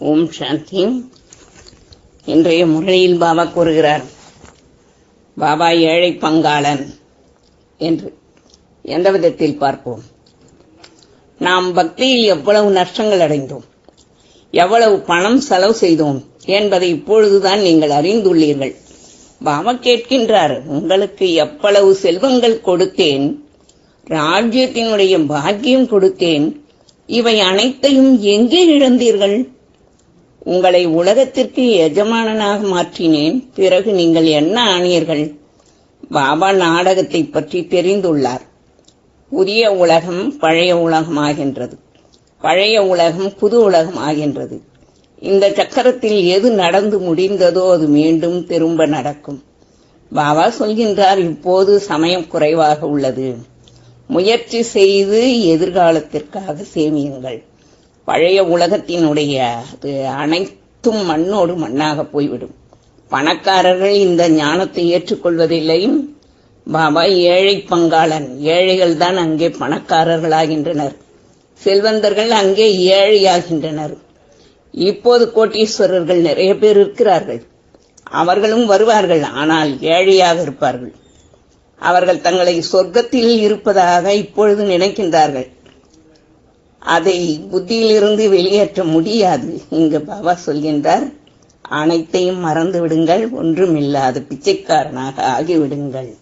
ஓம் சாந்தி. இன்றைய முரளியில் பாபா கூறுகிறார் பாபா ஏழை பங்காளன் என்று. எந்த விதத்தில் பார்ப்போம்? நாம் பக்தியில் எவ்வளவு நஷ்டங்கள் அடைந்தோம் எவ்வளவு பணம் செலவு செய்தோம் என்பதை இப்பொழுதுதான் நீங்கள் அறிந்துள்ளீர்கள். பாபா கேட்கின்றார் உங்களுக்கு எவ்வளவு செல்வங்கள் கொடுத்தேன் ராஜ்யத்தினுடைய பாக்கியம் கொடுத்தேன் இவை அனைத்தையும் எங்கே இழந்தீர்கள்? உங்களை உலகத்திற்கு எஜமானனாக மாற்றினேன். பிறகு நீங்கள் என்ன ஆனீர்கள்? பாபா நாடகத்தை பற்றி தெரிந்துள்ளார். புதிய உலகம் பழைய உலகம் ஆகின்றது பழைய உலகம் புது உலகம் ஆகின்றது இந்த சக்கரத்தில் எது நடந்து முடிந்ததோ அது மீண்டும் திரும்ப நடக்கும். பாபா சொல்கின்றார் இப்போது சமயம் குறைவாக உள்ளது. முயற்சி செய்து எதிர்காலத்திற்காக சேமியுங்கள். பழைய உலகத்தினுடைய அது அனைத்தும் மண்ணோடு மண்ணாக போய்விடும். பணக்காரர்கள் இந்த ஞானத்தை ஏற்றுக்கொள்வதில்லை பாபா ஏழை பங்காளன் ஏழைகள் தான் அங்கே பணக்காரர்களாகின்றனர். செல்வந்தர்கள் அங்கே ஏழையாகின்றனர். இப்போது கோட்டீஸ்வரர்கள் நிறைய பேர் இருக்கிறார்கள். அவர்களும் வருவார்கள் ஆனால் ஏழையாக இருப்பார்கள். அவர்கள் தங்களை சொர்க்கத்தில் இருப்பதாக இப்பொழுது நினைக்கின்றார்கள். அதை புத்தியிலிருந்து வெளியேற்ற முடியாது இங்கு பாபா சொல்கின்றார். அனைத்தையும் மறந்து விடுங்கள் ஒன்றுமில்லாத பிச்சைக்காரனாக ஆகிவிடுங்கள்.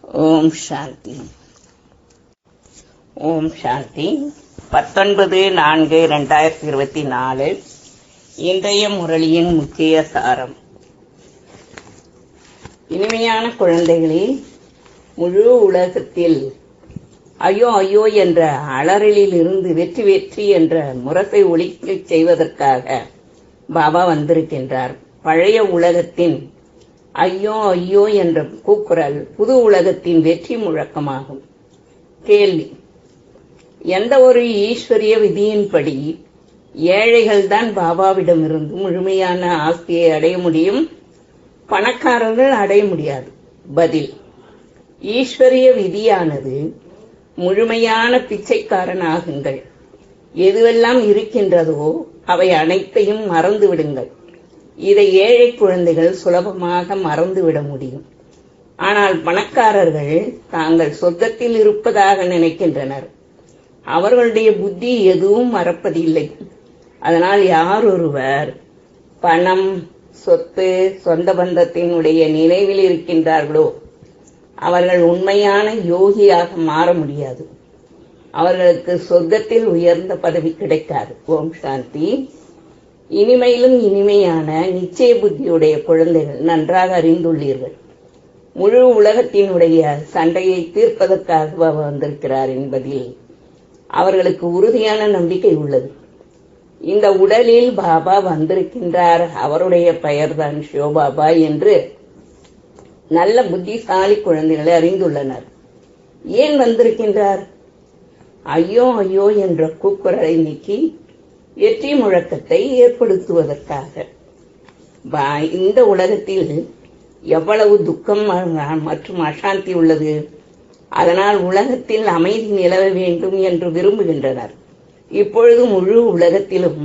ஓம் சாந்தி. ஓம் சாந்தி. பத்தொன்பது நான்கு இரண்டாயிரத்தி இருபத்தி நாலு. இன்றைய முரளியின் முக்கிய சாரம். இனிமையான குழந்தைகளே முழு உலகத்தில் ஐயோ ஐயோ என்ற அலறலில் இருந்து வெற்றி வெற்றி என்ற முரசை ஒழிக்கச் செய்வதற்காக பாபா வந்திருக்கின்றார். பழைய உலகத்தின் ஐயோ ஐயோ என்ற கூக்குரல் புது உலகத்தின் வெற்றி முழக்கமாகும். கேள்வி. எந்த ஒரு ஈஸ்வரிய விதியின்படி ஏழைகள் தான் பாபாவிடமிருந்து முழுமையான ஆஸ்தியை அடைய முடியும்? பணக்காரர்கள் அடைய முடியாது. பதில். ஈஸ்வரிய விதியானது முழுமையான பிச்சைக்காரன் ஆகுங்கள் எதுவெல்லாம் இருக்கின்றதோ அவை அனைத்தையும் மறந்து விடுங்கள் இதை ஏழை குழந்தைகள் சுலபமாக மறந்துவிட முடியும். ஆனால் பணக்காரர்கள் தாங்கள் சொர்க்கத்தில் இருப்பதாக நினைக்கின்றனர். அவர்களுடைய புத்தி எதுவும் மறப்பதில்லை. அதனால் யார் ஒருவர் பணம் சொத்து சொந்த பந்தத்தினுடைய நினைவில் இருக்கின்றார்களோ அவர்கள் உண்மையான யோகியாக மாற முடியாது. அவர்களுக்கு சொர்க்கத்தில் உயர்ந்த பதவி கிடைக்காது. ஓம் சாந்தி. இனிமையிலும் இனிமையான நிச்சய புத்தியுடைய குழந்தைகள் நன்றாக அறிந்துள்ளீர்கள். முழு உலகத்தினுடைய சண்டையை தீர்ப்பதற்காக வந்திருக்கிறார் என்பதில் அவர்களுக்கு உறுதியான நம்பிக்கை உள்ளது. இந்த உடலில் பாபா வந்திருக்கின்றார். அவருடைய பெயர்தான் சிவபாபா என்று நல்ல புத்திசாலி குழந்தைகளை அறிந்துள்ளனர். ஏன் வந்திருக்கின்றார்? ஐயோ ஐயோ என்ற கூக்குரலை நீக்கி வெற்றி முழக்கத்தை ஏற்படுத்துவதற்காக. இந்த உலகத்தில் எவ்வளவு துக்கம் மற்றும் அசாந்தி உள்ளது. அதனால் உலகத்தில் அமைதி நிலவ வேண்டும் என்று விரும்புகின்றனர். இப்பொழுது முழு உலகத்திலும்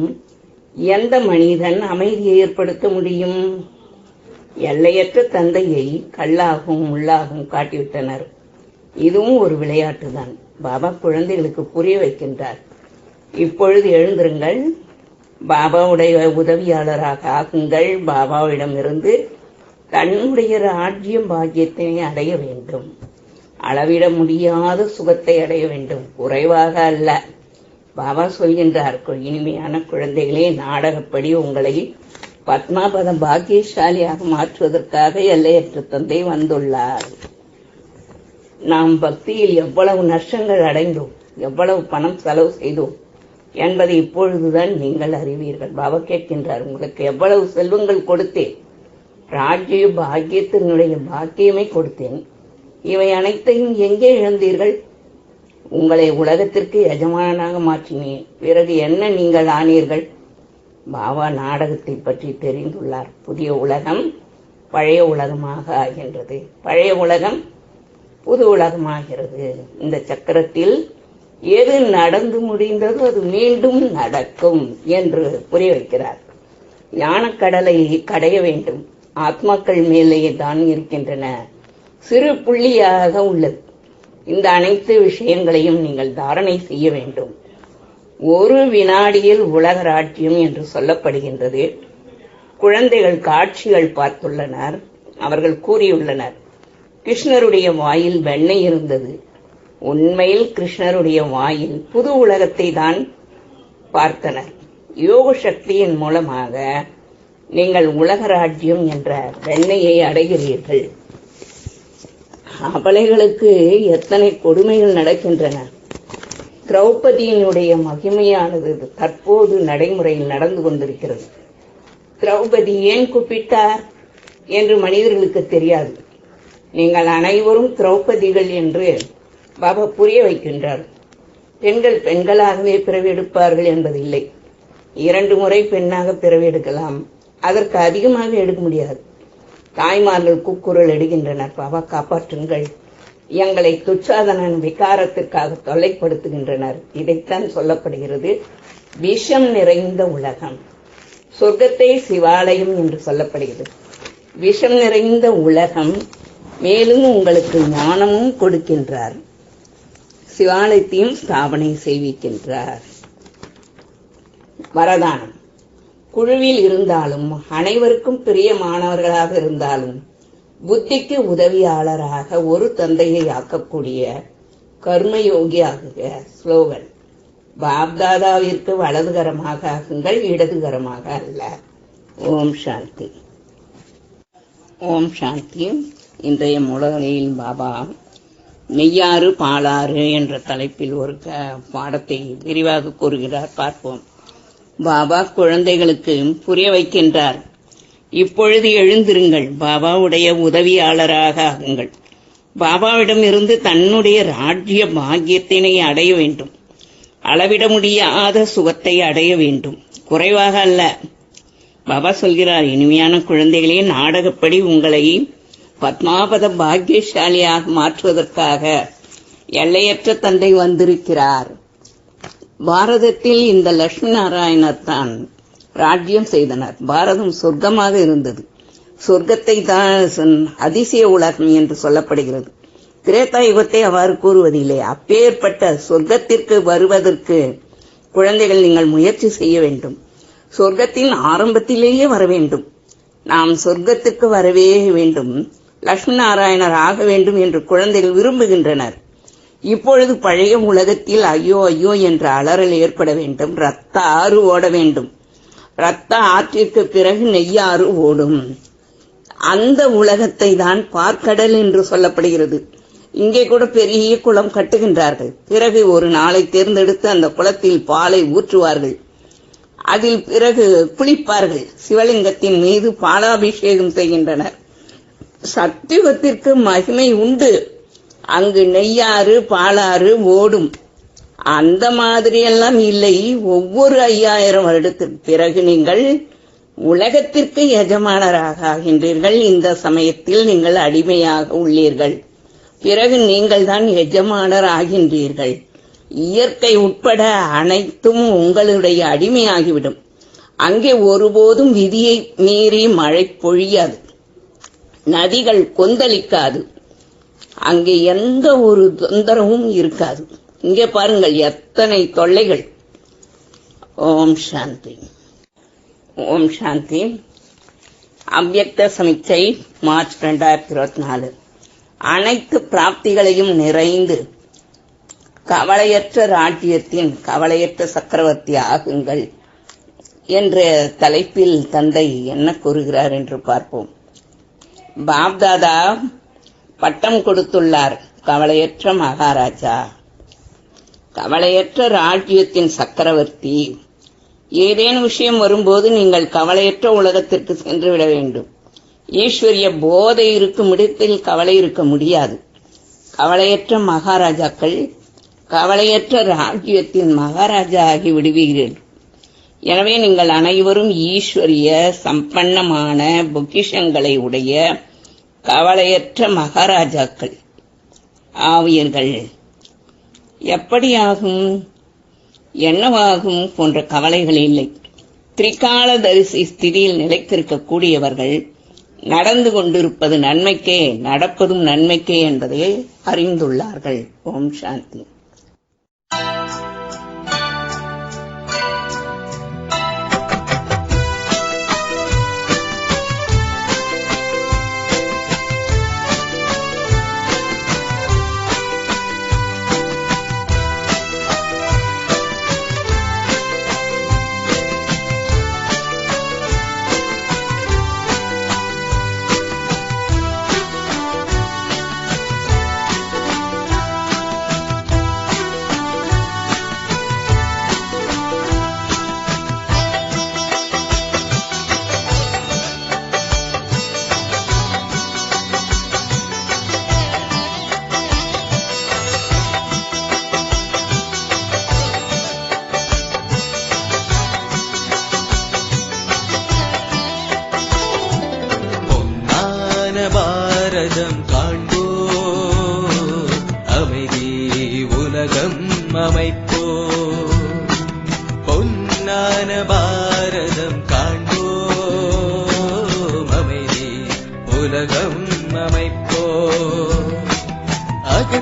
எந்த மனிதன் அமைதியை ஏற்படுத்த முடியும்? எல்லையற்ற தந்தையை கல்லாகவும் முள்ளாகவும் காட்டிவிட்டனர். இதுவும் ஒரு விளையாட்டு தான் பாபா குழந்தைகளுக்கு புரிய வைக்கின்றார். இப்பொழுது எழுந்திருங்கள். பாபாவுடைய உதவியாளராக ஆகுங்கள். பாபாவிடமிருந்து தன்னுடைய ராஜ்யம் பாக்கியத்தினை அடைய வேண்டும். அளவிட முடியாத சுகத்தை அடைய வேண்டும். குறைவாக அல்ல. பாபா சொல்கின்றார் இனிமையான குழந்தைகளே நாடகப்படி உங்களை பத்மாபதம் பாக்கியசாலியாக மாற்றுவதற்காக எல்லையற்ற தந்தை வந்துள்ளார். நாம் பக்தியில் எவ்வளவு நஷ்டங்கள் அடைந்தோம் எவ்வளவு பணம் செலவு செய்தோம் என்பதை இப்பொழுதுதான் நீங்கள் அறிவீர்கள். பாபா கேட்கின்றார் உங்களுக்கு எவ்வளவு செல்வங்கள் கொடுத்தேன்? ராஜ்ய பாக்கியத்தினுடைய பாக்கியமே கொடுத்தேன். இவை அனைத்தையும் எங்கே இழந்தீர்கள்? உங்களை உலகத்திற்கு எஜமானனாக மாற்றினேன். பிறகு என்ன நீங்கள் ஆனீர்கள்? பாபா நாடகத்தை பற்றி தெரிந்துள்ளார். புதிய உலகம் பழைய உலகமாக ஆகின்றது. பழைய உலகம் புது உலகமாகிறது. இந்த சக்கரத்தில் எது நடந்து முடிந்ததோ அது மீண்டும் நடக்கும் என்று புரிய வைக்கிறார். ஞானக்கடலை கடைய வேண்டும். ஆத்மாக்கள் மேலே தான் இருக்கின்றன. சிறு புள்ளியாக உள்ளது. இந்த அனைத்து விஷயங்களையும் நீங்கள் தாரணை செய்ய வேண்டும். ஒரு வினாடியில் உலக ராஜ்யம் என்று சொல்லப்படுகின்றது. குழந்தைகள் காட்சிகள் பார்த்துள்ளனர். அவர்கள் கூறியுள்ளனர் கிருஷ்ணருடைய வாயில் வெண்ணெய் இருந்தது. உண்மையில் கிருஷ்ணருடைய வாயில் புது உலகத்தை தான் பார்த்தனர். யோக சக்தியின் மூலமாக நீங்கள் உலக ராஜ்யம் என்ற வெண்ணையை அடைகிறீர்கள். அபலைகளுக்கு எத்தனை கொடுமைகள் நடக்கின்றன. திரௌபதியினுடைய மகிமையானது தற்போது நடைமுறையில் நடந்து கொண்டிருக்கிறது. திரௌபதி ஏன் கூப்பிட்டார் என்று மனிதர்களுக்கு தெரியாது. நீங்கள் அனைவரும் திரௌபதிகள் என்று பாபா புரிய வைக்கின்றார். பெண்கள் பெண்களாகவே பிறவெடுப்பார்கள் என்பதில்லை. இரண்டு முறை பெண்ணாக பிறவெடுக்கலாம் அதற்கு அதிகமாக எடுக்க முடியாது. தாய்மார்கள் கூக்குரல் எடுக்கின்றனர் பாபா காப்பாற்றுங்கள். எங்களை துச்சாதனன் விகாரத்திற்காக தொல்லைப்படுத்துகின்றனர். இதைத்தான் சொல்லப்படுகிறது. விஷம் நிறைந்த உலகம். சொர்க்கத்தை சிவாலயம் என்று சொல்லப்படுகிறது. விஷம் நிறைந்த உலகம் மேலும் உங்களுக்கு ஞானமும் கொடுக்கின்றார். சிவாலயத்தையும் ஸ்தாபனை செய்விக்கின்றார். வரதானம். குழுவில் இருந்தாலும் அனைவருக்கும் பிரியமானவர்களாக இருந்தாலும் புத்திக்கு உதவியாளராக ஒரு தந்தையை ஆக்கக்கூடிய கர்மயோகி ஆகுக ஸ்லோகன். பாப்தாதாவிற்கு வலதுகரமாக ஆகுங்கள் இடதுகரமாக அல்ல. ஓம் சாந்தி. ஓம் சாந்தி. இன்றைய முழலையில் பாபா நெய்யாறு பாலாறு என்ற தலைப்பில் ஒரு க- பாடத்தை விரிவாக கூறுகிறார். பார்ப்போம். பாபா குழந்தைகளுக்கு புரிய வைக்கின்றார். இப்பொழுது எழுந்திருங்கள். பாபாவுடைய உதவியாளராக ஆகுங்கள். பாபாவிடம் இருந்து தன்னுடைய ராஜ்ய பாக்கியத்தினை அடைய வேண்டும். அளவிட முடியாத சுகத்தை அடைய வேண்டும். குறைவாக அல்ல. பாபா சொல்கிறார் இனிமையான குழந்தைகளே நாடகப்படி உங்களை பத்மாபத பாக்கியசாலியாக மாற்றுவதற்காக எல்லையற்ற தந்தை வந்திருக்கிறார். பாரதத்தில் இந்த லட்சுமி நாராயணர் தான் ராஜ்யம் செய்தனர். பாரதம் சொர்க்கமாக இருந்தது. சொர்க்கத்தை தான் அதிசய உலகம் என்று சொல்லப்படுகிறது. திரேதா யுகத்தை அவ்வாறு கூறுவதில்லை. அப்பேற்பட்ட சொர்க்கத்திற்கு வருவதற்கு குழந்தைகள் நீங்கள் முயற்சி செய்ய வேண்டும். சொர்க்கத்தின் ஆரம்பத்திலேயே வர வேண்டும். நாம் சொர்க்கத்திற்கு வரவே வேண்டும். லட்சுமி நாராயணர் ஆக வேண்டும் என்று குழந்தைகள் விரும்புகின்றனர். இப்பொழுது பழைய உலகத்தில் ஐயோ ஐயோ என்ற அலறல் ஏற்பட வேண்டும். ரத்த ஆறு ஓட வேண்டும். ரத்த ஆற்றிற்கு பிறகு நெய்யாறு ஓடும். அந்த உலகத்தை தான் பார்க்கடல் என்று சொல்லப்படுகிறது. இங்கே கூட பெரிய குளம் கட்டுகின்றார்கள். பிறகு ஒரு நாளை தேர்ந்தெடுத்து அந்த குளத்தில் பாலை ஊற்றுவார்கள். அதில் பிறகு குளிப்பார்கள். சிவலிங்கத்தின் மீது பாலாபிஷேகம் செய்கின்றனர். சத்தியுகத்திற்கு மகிமை உண்டு. அங்கு நெய்யாறு பாலாறு ஓடும். அந்த மாதிரியெல்லாம் இல்லை. ஒவ்வொரு ஐயாயிரம் வருடத்திற்கு பிறகு நீங்கள் உலகத்திற்கு எஜமானராக ஆகின்றீர்கள். இந்த சமயத்தில் நீங்கள் அடிமையாக உள்ளீர்கள். பிறகு நீங்கள் தான் எஜமானர் ஆகின்றீர்கள். இயற்கை உட்பட அனைத்தும் உங்களுடைய அடிமையாகிவிடும். அங்கே ஒருபோதும் விதியை மீறி மழை பொழியாது. நதிகள் கொந்தளிக்காது. அங்கே எந்த ஒரு தொந்தரவும் இருக்காது. இங்கே பாருங்கள் எத்தனை தொல்லைகள். ஓம் சாந்தி. ஓம் சாந்தி. அவ்யக்த சமிச்சை மார்ச் ரெண்டாயிரத்தி இருபத்தி நாலு அனைத்து பிராப்திகளையும் நிறைந்து கவலையற்ற ராஜ்யத்தின் கவலையற்ற சக்கரவர்த்தி ஆகுங்கள் என்ற தலைப்பில் தந்தை என்ன கூறுகிறார் என்று பார்ப்போம். பாப்தாதா பட்டம் கொடுத்துள்ளார் கவலையற்ற மகாராஜா. கவலையற்ற ராஜ்யத்தின் சக்கரவர்த்தி. ஏதேனும் விஷயம் வரும்போது நீங்கள் கவலையற்ற உலகத்திற்கு சென்று விட வேண்டும். ஈஸ்வரிய போதை இருக்கும் இடத்தில் கவலை இருக்க முடியாது. கவலையற்ற மகாராஜாக்கள் கவலையற்ற ராஜ்யத்தின் மகாராஜா ஆகி விடுவீர்கள். எனவே நீங்கள் அனைவரும் ஈஸ்வரிய சம்பன்னமான பொக்கிஷங்களை உடைய கவலையற்ற மகாராஜாக்கள் ஆவியர்கள். எப்படியாகும்? என்னவாகும்? போன்ற கவலைகள் இல்லை. திரிகால தரிசி ஸ்திதியில் நிலைத்திருக்கக்கூடியவர்கள் நடந்து கொண்டிருப்பது நன்மைக்கே நடப்பதும் நன்மைக்கே என்பதை அறிந்துள்ளார்கள். ஓம் சாந்தி.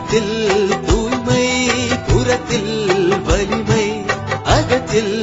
புறத்தில் தூய்மை புறத்தில் வலிமை அகத்தில்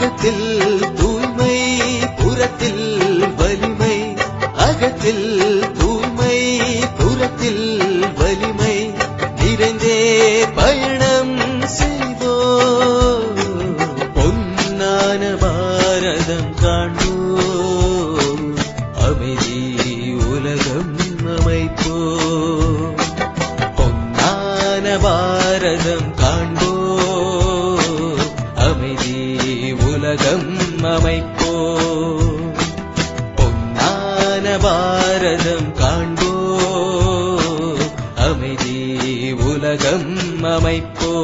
அகத்தில் தூய்மை புறத்தில் வலிமை. அகத்தில் தூய்மை புறத்தில் வலிமை. நிறைந்தே பயணம் உலகம் அமைப்போ? பொன்னான பாரதம் காண்போ. அமைதி உலகம் அமைப்போ?